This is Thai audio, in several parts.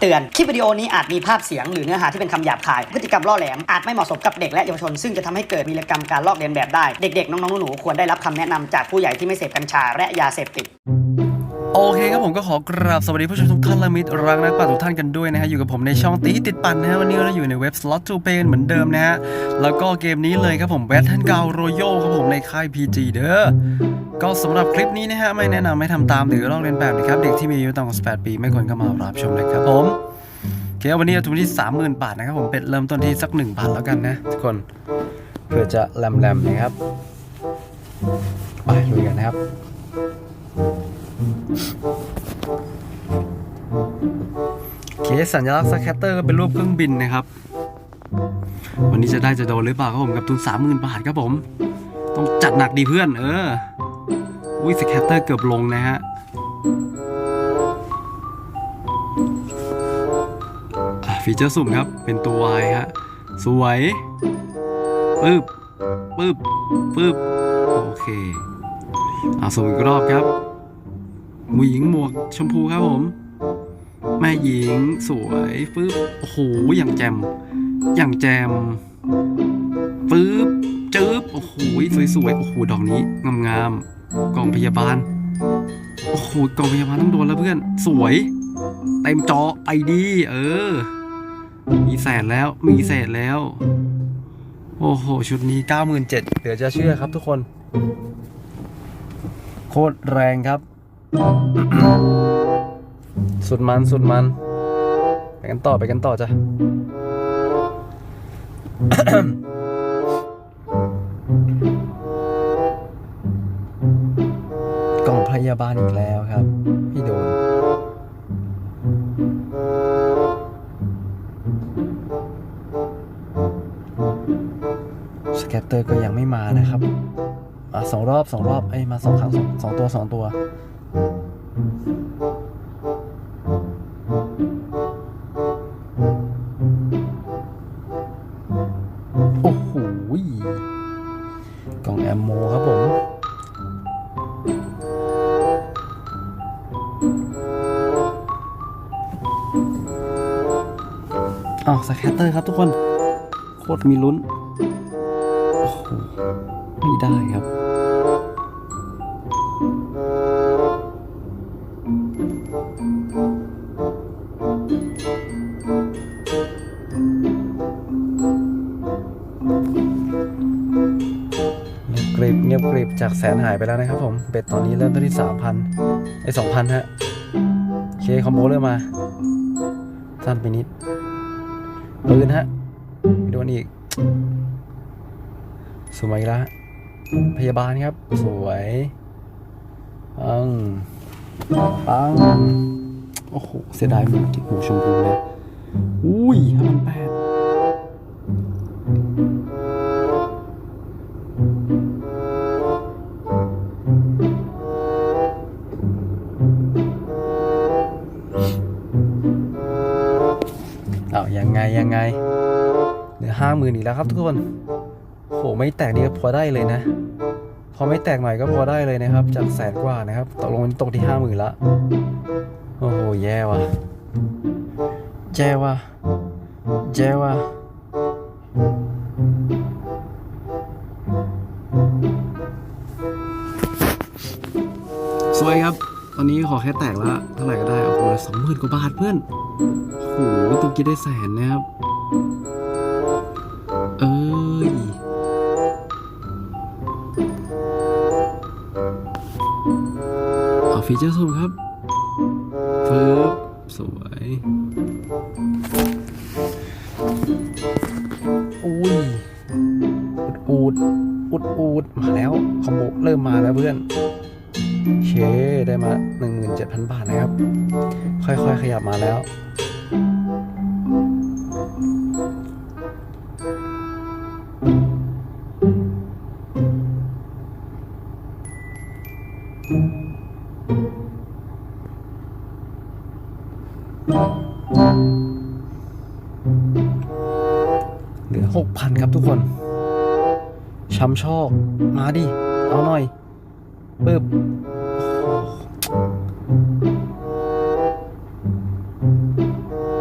เตือน คลิปวิดีโอนี้อาจมีภาพเสียงหรือเนื้อหาที่เป็นคำหยาบคาย พฤติกรรมล่อแหลม อาจไม่เหมาะสมกับเด็กและเยาวชน ซึ่งจะทำให้เกิดวีรกรรมการลอกเลียนแบบได้ เด็กๆ น้องๆ หนูๆ ควรได้รับคำแนะนำจากผู้ใหญ่ที่ไม่เสพกัญชาและยาเสพติดโอเคครับผมก็ขอกราบสวัสดีผู้ชมทุกท่านและมิตรรักนักปั่นทุกท่านกันด้วยนะฮะอยู่กับผมในช่องตีติดปั่นนะฮะวันนี้เราอยู่ในเว็บ Slot to Pay เหมือนเดิมนะฮะแล้วก็เกมนี้เลยครับผมแบทเทิลกาวโรโยครับผมในค่าย PG เด้อ ก็สำหรับคลิปนี้นะฮะไม่แนะนำให้ทำตามหรือลอกเลียนแบบนะครับเด็กที่มีอายุต่ำกว่า18 ปีไม่ควรเข้ามารับชมนะครับผมโอเควันนี้เราทุนที่ 30,000 บาทนะครับผมเป็ดเริ่มต้นที่สัก1,000แล้วกันนะทุกคนเพื่อจะแลมๆนะครับไปลุยกันนะครับเคสัญลักษณ์สแคตเตอร์ก็เป็นรูปเครื่องบินนะครับ วันนี้จะได้จะโดนหรือเปล่าครับผมกับทุนสามหมื่นบาทครับผม ต้องจัดหนักดีเพื่อน เออ อุ้ยสแคตเตอร์เกือบลงนะฮะฟีเจอร์สุ่มครับ เป็นตัว Y ฮะ สวยปึ๊บปึ๊บปึ๊บโอเคอะสุ่มอีกรอบครับผู้หญิงหมวกชมพูครับผม แม่หญิงสวยปึ๊บโอ้โหอย่างแจมอย่างแจมปึ๊บจึ๊บโอ้โหสวยๆโอ้โหดอกนี้งามๆ กองพยาบาล โอ้โหกองพยาบาลต้องโดนแล้วเพื่อน สวย เต็มจอไปดี เออ มีแสนแล้ว มีแสนแล้ว โอ้โห ชุดนี้97,000เหลือจะเชื่อครับทุกคน โคตรแรงครับ สุดมันสุดมัน ไปกันต่อไปกันต่อจ้ะ ยาบาลอีกแล้วครับ พี่โดนสแกตเตอร์ก็ยังไม่มานะครับอะสองรอบสองรอบเอ้ยมาสองครั้งสองสองตัวสองตัว โอ้โหกล่องแอมโมครับผม อ้าวสแคตเตอร์ครับทุกคน โคตรมีลุ้น โอ้โห ไม่ได้ครับ เงียบกริบเงียบกริบจากแสนหายไปแล้วนะครับผม เบ็ดตอนนี้เริ่มต้นที่สามพันไอ้สองพันฮะโอเคคอมโบเริ่มมา สั้นไปนิด ปืนฮะโดนอีก สวยอีกแล้วฮะพยาบาลครับ สวยปังปังโอ้โห เสียดายหมูที่หูชมพูเลยอุ้ยห้าพันแปด มื่นอีกแล้วครับทุกคนโหไม่แตกนี่ก็พอได้เลยนะ พอไม่แตกหน่อยก็พอได้เลยนะครับ จากแสนกว่านะครับตกลงตกที่ห้าหมื่นละโอ้โหแย่ว่ะแย่ว่ะแย่ว่ะสวยครับ ตอนนี้ขอแค่แตกละเท่าไหร่ก็ได้ โอ้โหสองหมื่นกว่าบาทเพื่อน โอ้โหตุกกี้ได้แสนนะครับ ฟีเจอร์ซูมครับฟืบสวยอุ้ยอูดอูดอูดอูดมาแล้ว คอมโบเริ่มมาแล้วเพื่อนเคได้มา 17,000 บาทนะครับ ค่อยๆ ขยับมาแล้วเห กพันครับทุกคนช้ำชอกมาดิ เอาหน่อยปึ๊บ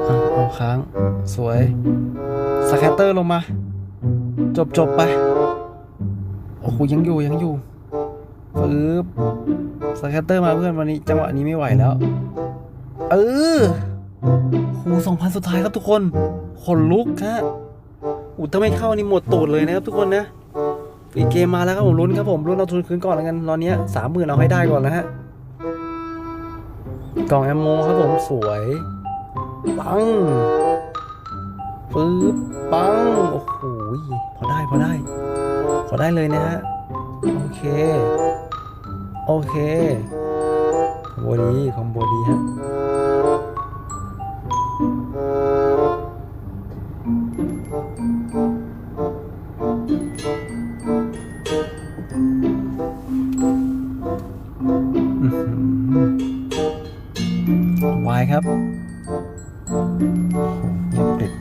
โอ้โหค้าง สวย สแคตเตอร์ลงมา จบจบไป โอ้โหยังอยู่ยังอยู่ปึ๊บสแคตเตอร์มาเพื่อนวันนี้ จังหวะนี้ไม่ไหวแล้ว เออโหสองพันสุดท้ายครับทุกคน ขนลุกฮะ อุยถ้าไม่เข้านี่หมดตูดเลยนะครับทุกคนนะปีเกมมาแล้วครับผมลุ้นครับผมลุ้นเอาทุนคืนก่อนแล้วกันตอนนี้สามหมื่นเอาให้ได้ก่อนนะฮะกล่องแอมโมครับผมสวยปังปึ๊บปังโอ้โหพอได้พอได้ พอได้เลยนะฮะโอเค โอเคคอมโบดีคอมโบดีฮะ หือวายครับโอ้โหเงียบกริบ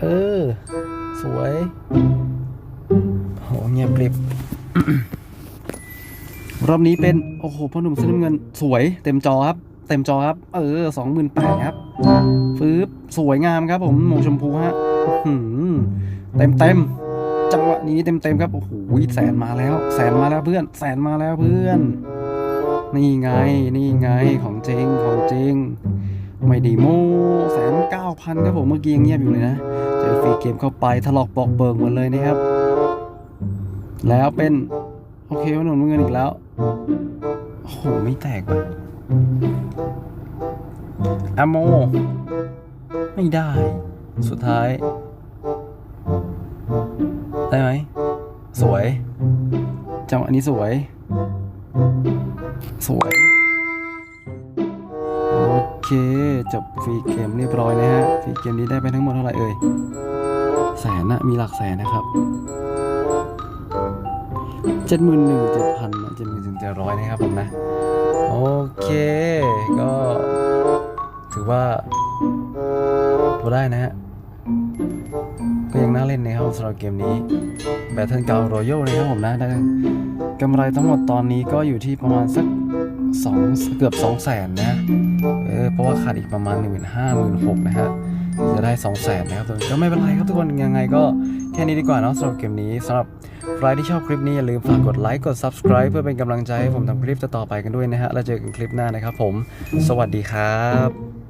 เออ สวยโหเงียบกริบรอบนี้เป็น โอ้โหพ่อหนุ่มเสื้อน้ำเงิน สวยเต็มจอครับ เต็มจอครับ เออสองหมื่นแปดครับฟืบสวยงามครับผมหมวกชมพูฮะอื้อหือเต็มเต็มๆจังหวะนี้เต็มเต็มๆครับ โอ้โหแสนมาแล้ว แสนมาแล้วเพื่อน แสนมาแล้วเพื่อน นี่ไง นี่ไง ของจริง ของจริง ไม่ดีโมแสนเก้าพันครับผมเมื่อกี้ยังเงียบอยู่เลยนะ เจอฟรีเกมเข้าไปถลอกปอกเบิกหมดเลยนะครับ แล้วเป็น โอเคว่าหนุนเงินอีกแล้ว โอ้โห ไม่แตกว่ะอะโม ไม่ได้ สุดท้าย ได้ไหม สวย จังหวะนี้สวย สวย โอเค จบฟรีเกมเรียบร้อยนะฮะ ฟรีเกมนี้ได้ไปทั้งหมดเท่าไหร่เอ่ย แสนนะมีหลักแสนนะครับเจ็ดหมื่นหนึ่งเจ็ดพันเจ็ดหมื่นถึงเจ็ดร้อยนะครับผมนะ โอเค ก็ถือว่าพอได้นะฮะ ก็ยังน่าเล่นนะครับสำหรับเกมนี้แบทเทิลเการโยนะครับผมนะได้ กำไรทั้งหมดตอนนี้ก็อยู่ที่ประมาณสักสองเกือบ2 0 0แสนนะเออเพราะว่าขาดอีกประมาณ1 5 0 0 0 1 6นะฮะจะได้2 0 0แสนนะครับแต่ก็ไม่เป็นไรครับทุกคนยังไงก็แค่นี้ดีกว่าเนาะสำหรับเกมนี้สำหรับใครที่ชอบคลิปนี้อย่าลืมฝากกดไลค์กด subscribe เพื่อเป็นกำลังใจให้ผมทำคลิปต่อไปกันด้วยนะฮะแล้วเจอกันคลิปหน้านะครับผม สวัสดีครับ